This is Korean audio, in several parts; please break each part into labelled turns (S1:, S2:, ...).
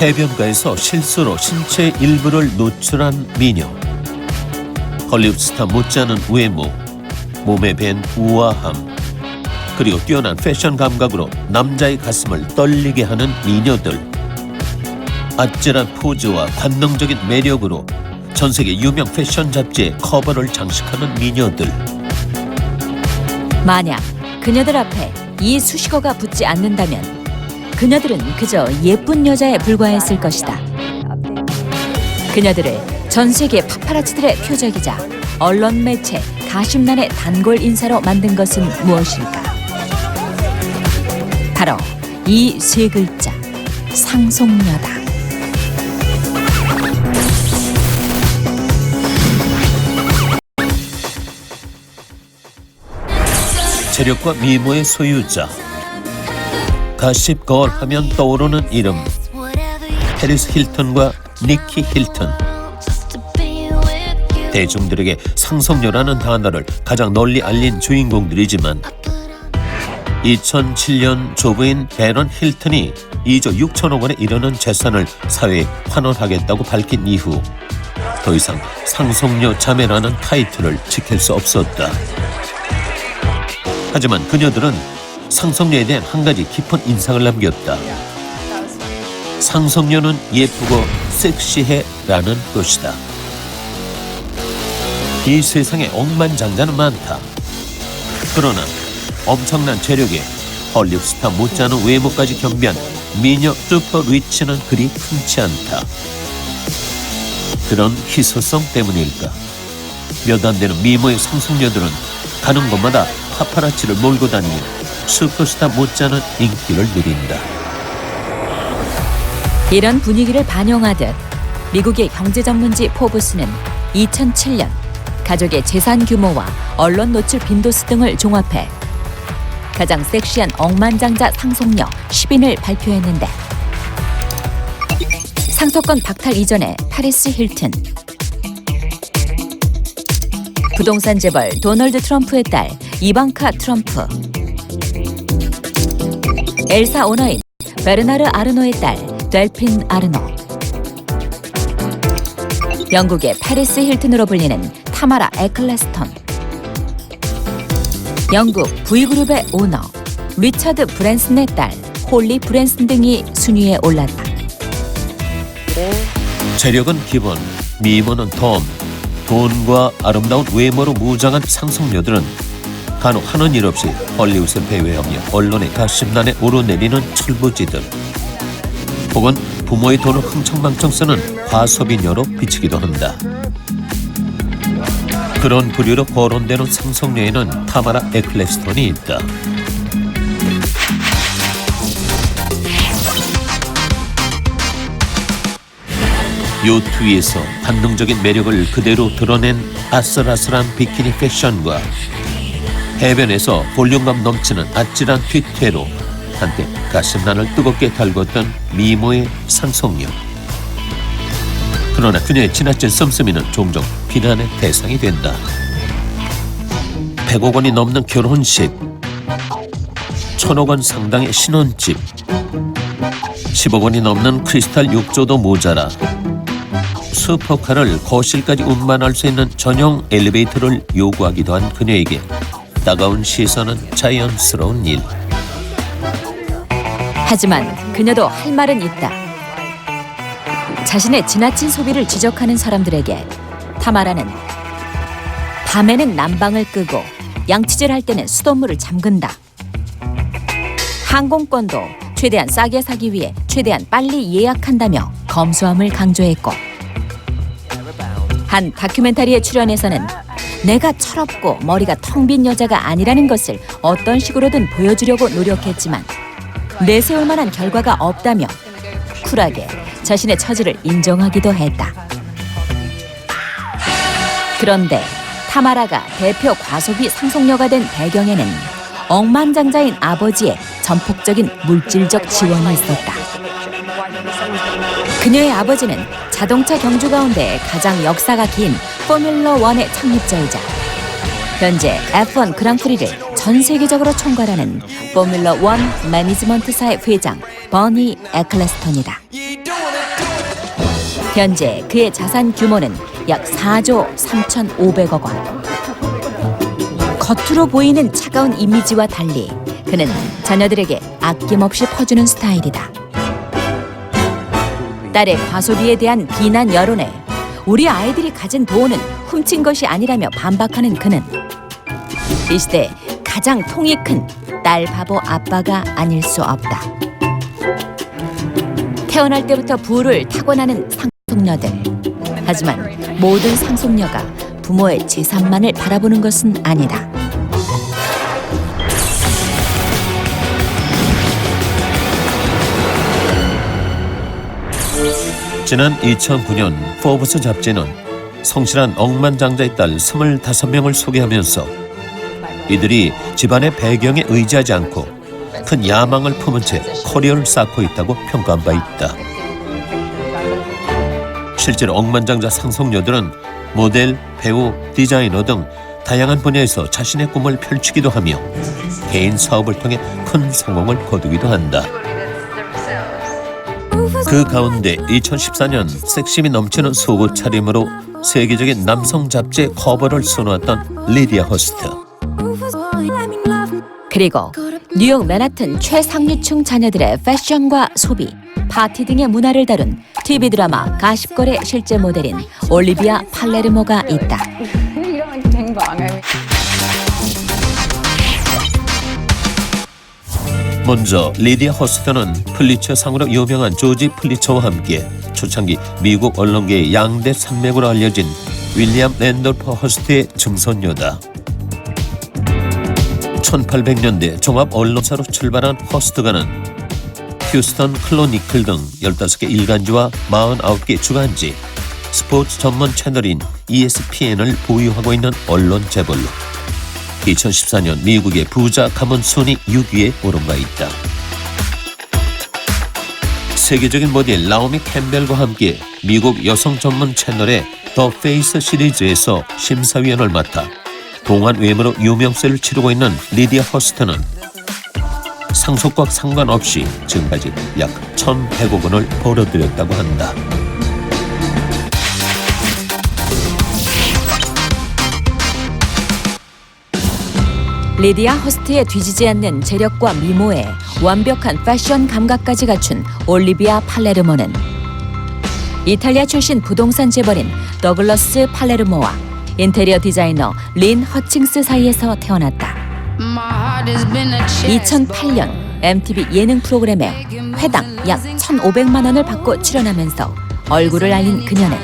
S1: 해변가에서 실수로 신체 일부를 노출한 미녀. 헐리우드 스타 못지않은 외모, 몸에 밴 우아함, 그리고 뛰어난 패션 감각으로 남자의 가슴을 떨리게 하는 미녀들. 아찔한 포즈와 관능적인 매력으로 전 세계 유명 패션 잡지의 커버를 장식하는 미녀들.
S2: 만약 그녀들 앞에 이 수식어가 붙지 않는다면 그녀들은 그저 예쁜 여자에 불과했을 것이다. 그녀들을 전 세계 파파라치들의 표적이자 언론 매체 가심란의 단골 인사로 만든 것은 무엇일까? 바로 이 세 글자 상속녀다.
S1: 체력과 미모의 소유자. 가십 거울 하면 떠오르는 이름. 페리스 힐턴과 니키 힐턴. 대중들에게 상속녀라는 단어를 가장 널리 알린 주인공들이지만 2007년 조부인 베런 힐튼이 2조 6천억 원에 이르는 재산을 사회에 환원하겠다고 밝힌 이후 더 이상 상속녀 자매라는 타이틀을 지킬 수 없었다. 하지만 그녀들은 상속녀에 대한 한 가지 깊은 인상을 남겼다. 상속녀는 예쁘고 섹시해라는 것이다. 이 세상에 억만장자는 많다. 그러나 엄청난 체력에 헐리우드 스타 못지않은 외모까지 겸비한 미녀 슈퍼 리치는 그리 흔치 않다. 그런 희소성 때문일까? 몇 안 되는 미모의 상속녀들은 가는 곳마다 파파라치를 몰고 다니며 슈퍼스타 못지않은 인기를 누린다.
S2: 이런 분위기를 반영하듯 미국의 경제 전문지 포브스는 2007년 가족의 재산 규모와 언론 노출 빈도수 등을 종합해 가장 섹시한 억만장자 상속녀 10인을 발표했는데 상속권 박탈 이전에 파리스 힐튼 부동산 재벌 도널드 트럼프의 딸 이방카 트럼프 엘사 오너인 베르나르 아르노의 딸 델핀 아르노. 영국의 파리스 힐튼으로 불리는 타마라 에클레스턴. 영국 V그룹의 오너 리처드 브랜슨의 딸 홀리 브랜슨 등이 순위에 올랐다.
S1: 체력은 기본, 미모는 덤, 돈과 아름다운 외모로 무장한 상속녀들은 간혹 하는 일 없이 헐리우드에 배회하며 언론의 가심란에 오르내리는 철부지들 혹은 부모의 돈을 흥청망청 쓰는 과소비녀로 비치기도 한다. 그런 부류로 거론되는 상속녀에는 타마라 에클레스톤이 있다. 요트 위에서 반능적인 매력을 그대로 드러낸 아슬아슬한 비키니 패션과 해변에서 볼륨감 넘치는 아찔한 뒤태로 한때 가슴란을 뜨겁게 달궜던 미모의 상속녀. 그러나 그녀의 지나친 씀씀이는 종종 비난의 대상이 된다. 100억 원이 넘는 결혼식, 천억 원 상당의 신혼집, 10억 원이 넘는 크리스탈 욕조도 모자라 슈퍼카를 거실까지 운반할 수 있는 전용 엘리베이터를 요구하기도 한 그녀에게 따가운 시선은 자연스러운 일.
S2: 하지만 그녀도 할 말은 있다. 자신의 지나친 소비를 지적하는 사람들에게 타마라는 밤에는 난방을 끄고 양치질 할 때는 수돗물을 잠근다. 항공권도 최대한 싸게 사기 위해 최대한 빨리 예약한다며 검소함을 강조했고 한 다큐멘터리에 출연해서는 내가 철없고 머리가 텅 빈 여자가 아니라는 것을 어떤 식으로든 보여주려고 노력했지만 내세울 만한 결과가 없다며 쿨하게 자신의 처지를 인정하기도 했다. 그런데 타마라가 대표 과소비 상속녀가 된 배경에는 억만장자인 아버지의 전폭적인 물질적 지원이 있었다. 그녀의 아버지는 자동차 경주 가운데 가장 역사가 긴 포뮬러 1의 창립자이자 현재 F1 그랑프리를 전 세계적으로 총괄하는 포뮬러 1 매니지먼트사의 회장 버니 에클레스턴이다. 현재 그의 자산 규모는 약 4조 3,500억 원. 겉으로 보이는 차가운 이미지와 달리 그는 자녀들에게 아낌없이 퍼주는 스타일이다. 딸의 과소비에 대한 비난 여론에 우리 아이들이 가진 돈은 훔친 것이 아니라며 반박하는 그는 이 시대 가장 통이 큰 딸 바보 아빠가 아닐 수 없다. 태어날 때부터 부를 타고나는 상속녀들. 하지만 모든 상속녀가 부모의 재산만을 바라보는 것은 아니다.
S1: 지난 2009년 포브스 잡지는 성실한 억만장자의 딸 25명을 소개하면서 이들이 집안의 배경에 의지하지 않고 큰 야망을 품은 채 커리어를 쌓고 있다고 평가한 바 있다. 실제로 억만장자 상속녀들은 모델, 배우, 디자이너 등 다양한 분야에서 자신의 꿈을 펼치기도 하며 개인 사업을 통해 큰 성공을 거두기도 한다. 그 가운데 2014년 섹시미 넘치는 속옷 차림으로 세계적인 남성 잡지의 커버를 수놓았던 리디아 허스트.
S2: 그리고 뉴욕 맨하튼 최상류층 자녀들의 패션과 소비, 파티 등의 문화를 다룬 TV 드라마 가십걸의 실제 모델인 올리비아 팔레르모가 있다.
S1: 먼저 리디아 허스트는 플리처 상으로 유명한 조지 플리처와 함께 초창기 미국 언론계의 양대 산맥으로 알려진 윌리엄 랜돌프 허스트의 증손녀다. 1800년대 종합 언론사로 출발한 허스트가는 휴스턴 클로니클 등 15개 일간지와 49개 주간지, 스포츠 전문 채널인 ESPN을 보유하고 있는 언론 재벌로 2014년 미국의 부자 가문 순위 6위에 오른 바 있다. 세계적인 모델 라오미 캠벨과 함께 미국 여성 전문 채널의 더 페이스 시리즈에서 심사위원을 맡아 동안 외모로 유명세를 치르고 있는 리디아 허스트는 상속과 상관없이 지금까지 약 1,100억 원을 벌어들였다고 한다.
S2: 리디아 허스트의 뒤지지 않는 재력과 미모에 완벽한 패션 감각까지 갖춘 올리비아 팔레르모는 이탈리아 출신 부동산 재벌인 더글러스 팔레르모와 인테리어 디자이너 린 허칭스 사이에서 태어났다. 2008년 MTV 예능 프로그램에 회당 약 1,500만 원을 받고 출연하면서 얼굴을 알린 그녀는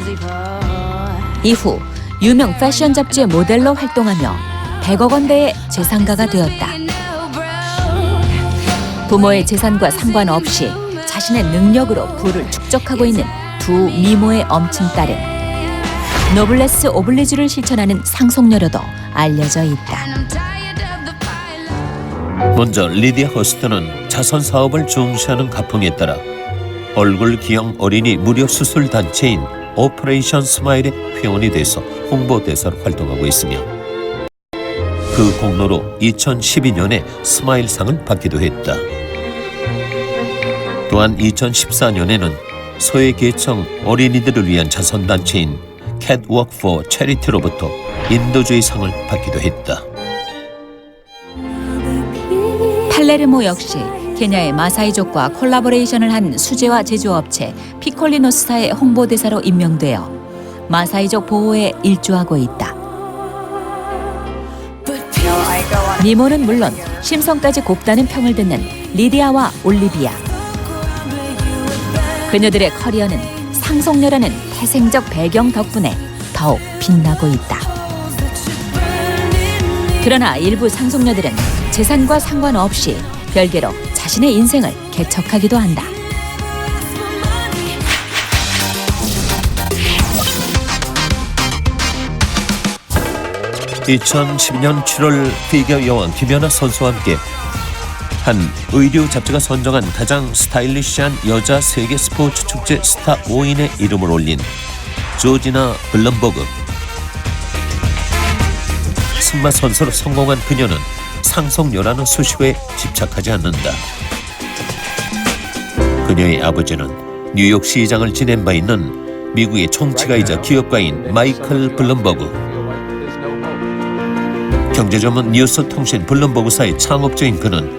S2: 이후 유명 패션 잡지의 모델로 활동하며 100억 원대의 재산가가 되었다. 부모의 재산과 상관없이 자신의 능력으로 부를 축적하고 있는 두 미모의 엄친 딸은 노블레스 오블리주를 실천하는 상속녀로도 알려져 있다.
S1: 먼저 리디아 허스트는 자선 사업을 중시하는 가풍에 따라 얼굴 기형 어린이 무료 수술 단체인 오퍼레이션 스마일의 회원이 돼서 홍보대사로 활동하고 있으며 그 공로로 2012년에 스마일상을 받기도 했다. 또한 2014년에는 소외계층 어린이들을 위한 자선단체인 캣워크 포 체리티로부터 인도주의 상을 받기도 했다.
S2: 팔레르모 역시 케냐의 마사이족과 콜라보레이션을 한 수제화 제조업체 피콜리노스사의 홍보대사로 임명되어 마사이족 보호에 일조하고 있다. 미모는 물론 심성까지 곱다는 평을 듣는 리디아와 올리비아. 그녀들의 커리어는 상속녀라는 태생적 배경 덕분에 더욱 빛나고 있다. 그러나 일부 상속녀들은 재산과 상관없이 별개로 자신의 인생을 개척하기도 한다.
S1: (2012년 7월) 피겨 여왕 김연아 선수와 함께 한 의류 잡지가 선정한 가장 스타일리시한 여자 세계 스포츠 축제 스타 5인의 이름을 올린 조지나 블럼버그 승마 선수로 성공한 그녀는 상속녀라는 수식어에 집착하지 않는다. 그녀의 아버지는 뉴욕 시장을 지낸 바 있는 미국의 총치가이자 기업가인 마이클 블룸버그 경제전문 뉴스통신 블룸버그사의 창업주인 그는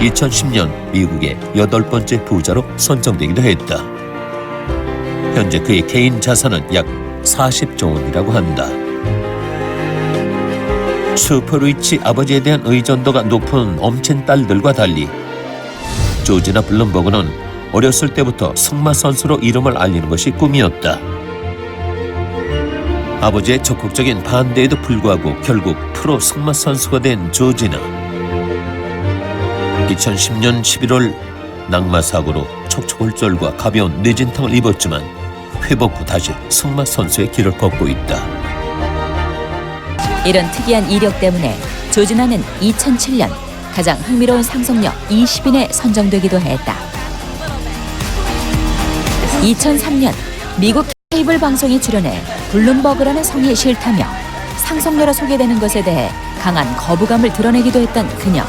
S1: 2010년 미국의 여덟 번째 부자로 선정되기도 했다. 현재 그의 개인 자산은 약 40조 원이라고 한다. 슈퍼리치 아버지에 대한 의존도가 높은 엄친 딸들과 달리 조지나 블룸버그는 어렸을 때부터 승마 선수로 이름을 알리는 것이 꿈이었다. 아버지의 적극적인 반대에도 불구하고 결국 프로 승마 선수가 된 조지나. 2010년 11월 낙마 사고로 척추골절과 가벼운 뇌진탕을 입었지만 회복 후 다시 승마 선수의 길을 걷고 있다.
S2: 이런 특이한 이력 때문에 조진아는 2007년 가장 흥미로운 상속녀 20인에 선정되기도 했다. 2003년 미국 케이블 방송에 출연해 블룸버그라는 성이 싫다며 상속녀로 소개되는 것에 대해 강한 거부감을 드러내기도 했던 그녀.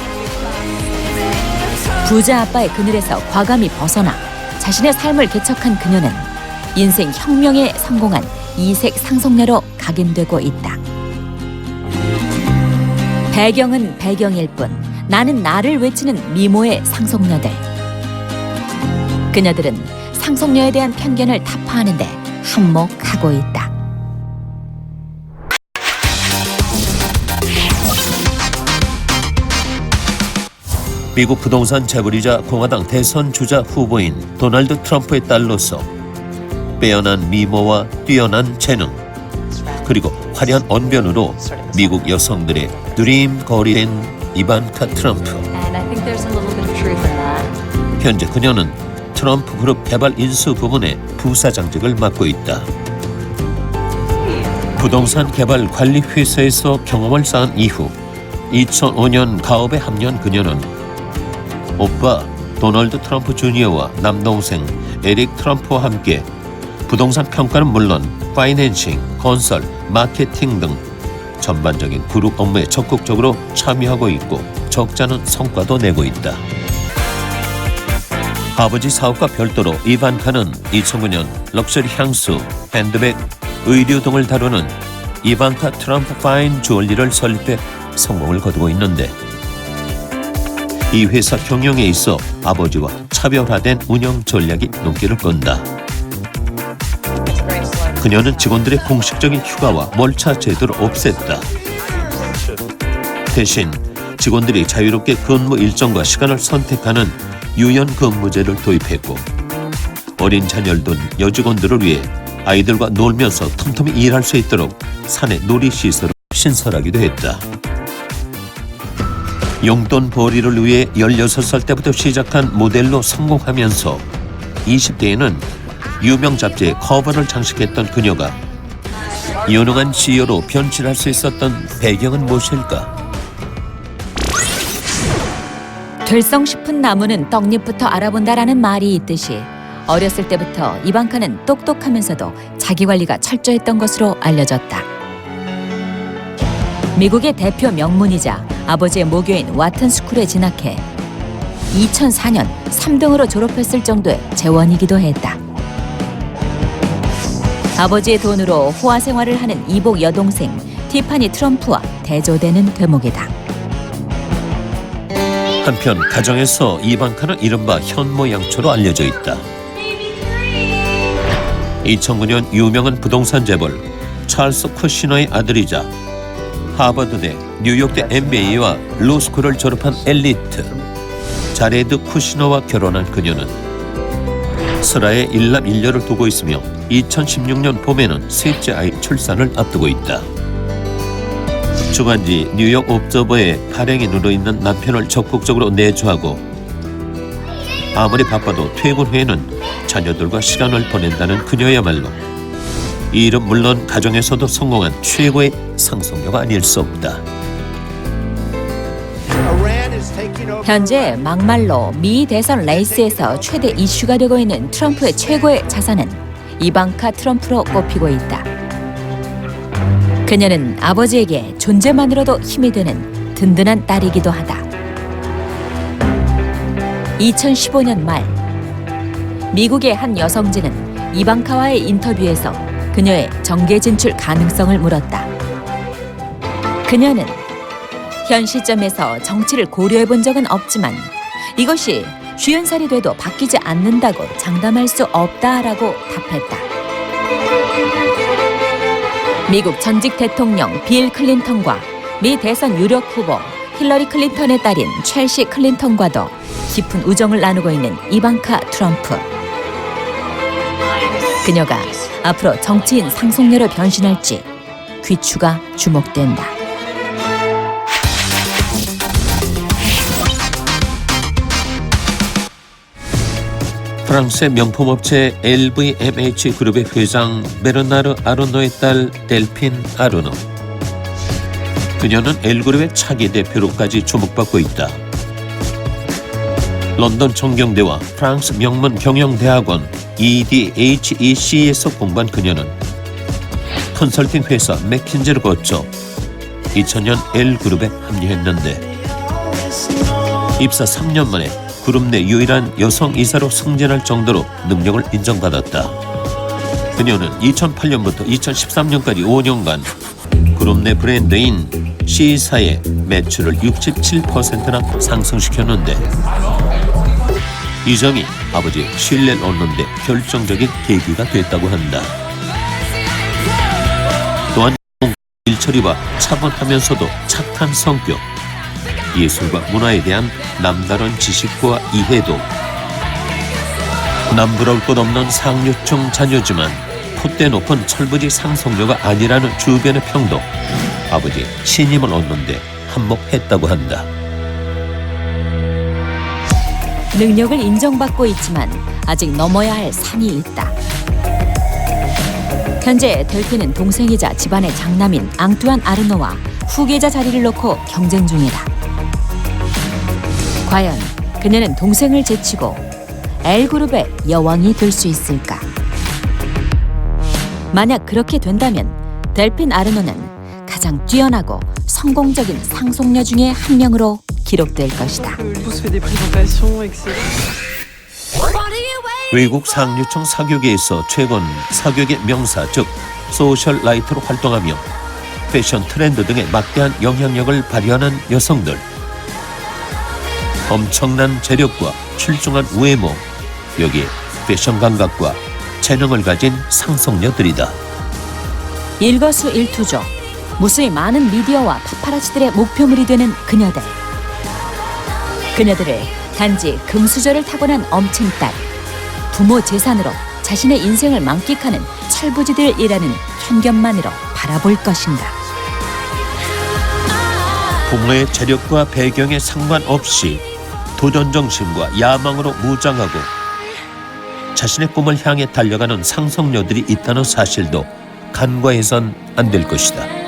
S2: 부자 아빠의 그늘에서 과감히 벗어나 자신의 삶을 개척한 그녀는 인생 혁명에 성공한 이색 상속녀로 각인되고 있다. 배경은 배경일 뿐 나는 나를 외치는 미모의 상속녀들. 그녀들은 상속녀에 대한 편견을 타파하는데 한몫하고 있다.
S1: 미국 부동산 재벌이자 공화당 대선 주자 후보인 도널드 트럼프의 딸로서 빼어난 미모와 뛰어난 재능 그리고 화려한 언변으로 미국 여성들의 드림 거리 된 이반카 트럼프. 현재 그녀는 트럼프 그룹 개발 인수 부문의 부사장직을 맡고 있다. 부동산 개발 관리 회사에서 경험을 쌓은 이후 2005년 가업에 합류한 그녀는 오빠 도널드 트럼프 주니어와 남동생 에릭 트럼프와 함께 부동산 평가는 물론 파이낸싱, 건설, 마케팅 등 전반적인 그룹 업무에 적극적으로 참여하고 있고 적잖은 성과도 내고 있다. 아버지 사업과 별도로 이반카는 2009년 럭셔리 향수, 핸드백, 의류 등을 다루는 이반카 트럼프 파인 주얼리를 설립해 성공을 거두고 있는데 이 회사 경영에 있어 아버지와 차별화된 운영 전략이 눈길을 끈다. 그녀는 직원들의 공식적인 휴가와 월차 제도를 없앴다. 대신 직원들이 자유롭게 근무 일정과 시간을 선택하는 유연 근무제를 도입했고 어린 자녀를 둔 여직원들을 위해 아이들과 놀면서 틈틈이 일할 수 있도록 사내 놀이시설을 신설하기도 했다. 용돈 벌이를 위해 16살 때부터 시작한 모델로 성공하면서 20대에는 유명 잡지의 커버를 장식했던 그녀가 유능한 CEO로 변신할 수 있었던 배경은 무엇일까?
S2: 될성 싶은 나무는 떡잎부터 알아본다라는 말이 있듯이 어렸을 때부터 이방카는 똑똑하면서도 자기 관리가 철저했던 것으로 알려졌다. 미국의 대표 명문이자 아버지의 모교인 와튼 스쿨에 진학해 2004년 3등으로 졸업했을 정도의 재원이기도 했다. 아버지의 돈으로 호화 생활을 하는 이복 여동생 티파니 트럼프와 대조되는 대목이다.
S1: 한편 가정에서 이방카는 이른바 현모양처로 알려져 있다. 2009년 유명한 부동산 재벌 찰스 쿠시너의 아들이자 하버드대, 뉴욕대 MBA와 로스쿨을 졸업한 엘리트 자레드 쿠시너와 결혼한 그녀는 슬하에 일남 일녀를 두고 있으며 2016년 봄에는 셋째 아이 출산을 앞두고 있다. 주간지 뉴욕 옵저버의 발행에 누려 있는 남편을 적극적으로 내조하고 아무리 바빠도 퇴근 후에는 자녀들과 시간을 보낸다는 그녀야말로 이 일은 물론 가정에서도 성공한 최고의 상속녀가 아닐 수 없다.
S2: 현재 막말로 미 대선 레이스에서 최대 이슈가 되고 있는 트럼프의 최고의 자산은 이방카 트럼프로 꼽히고 있다. 그녀는 아버지에게 존재만으로도 힘이 되는 든든한 딸이기도 하다. 2015년 말 미국의 한 여성지는 이방카와의 인터뷰에서 그녀의 정계 진출 가능성을 물었다. 그녀는 현 시점에서 정치를 고려해 본 적은 없지만 이것이 쉬운 살이 돼도 바뀌지 않는다고 장담할 수 없다라고 답했다. 미국 전직 대통령 빌 클린턴과 미 대선 유력 후보 힐러리 클린턴의 딸인 첼시 클린턴과도 깊은 우정을 나누고 있는 이방카 트럼프. 그녀가 앞으로 정치인 상속녀로 변신할지 귀추가 주목된다.
S1: 프랑스의 명품 업체 LVMH 그룹의 회장 베르나르 아르노의 딸 델핀 아르노. 그녀는 L그룹의 차기 대표로까지 주목받고 있다. 런던 정경대와 프랑스 명문 경영대학원 EDHEC에서 공부한 그녀는 컨설팅 회사 맥킨지를 거쳐 2000년 L그룹에 합류했는데 입사 3년 만에 그룹 내 유일한 여성 이사로 승진할 정도로 능력을 인정받았다. 그녀는 2008년부터 2013년까지 5년간 그룹 내 브랜드인 C사의 매출을 67%나 상승시켰는데 이 점이 아버지의 신뢰를 얻는 데 결정적인 계기가 됐다고 한다. 또한 일처리와 차분하면서도 착한 성격, 예술과 문화에 대한 남다른 지식과 이해도 남부러울 것 없는 상류층 자녀지만 콧대 높은 철부지 상속녀가 아니라는 주변의 평도 아버지 신임을 얻는데 한몫했다고 한다.
S2: 능력을 인정받고 있지만 아직 넘어야 할 산이 있다. 현재 델피는 동생이자 집안의 장남인 앙투안 아르노와 후계자 자리를 놓고 경쟁 중이다. 과연 그녀는 동생을 제치고 L그룹의 여왕이 될 수 있을까? 만약 그렇게 된다면 델핀 아르노는 가장 뛰어나고 성공적인 상속녀 중에 한 명으로 기록될 것이다.
S1: 외국 상류층 사교계에서 최근 사교계 명사 즉 소셜 라이트로 활동하며 패션 트렌드 등에 막대한 영향력을 발휘하는 여성들 엄청난 재력과 출중한 외모 여기에 패션 감각과 재능을 가진 상속녀들이다.
S2: 일거수일투족 무수히 많은 미디어와 파파라치들의 목표물이 되는 그녀들. 그녀들을 단지 금수저를 타고난 엄친딸 부모 재산으로 자신의 인생을 만끽하는 철부지들이라는 편견만으로 바라볼 것인가.
S1: 부모의 재력과 배경에 상관없이 도전 정신과 야망으로 무장하고 자신의 꿈을 향해 달려가는 상속녀들이 있다는 사실도 간과해선 안 될 것이다.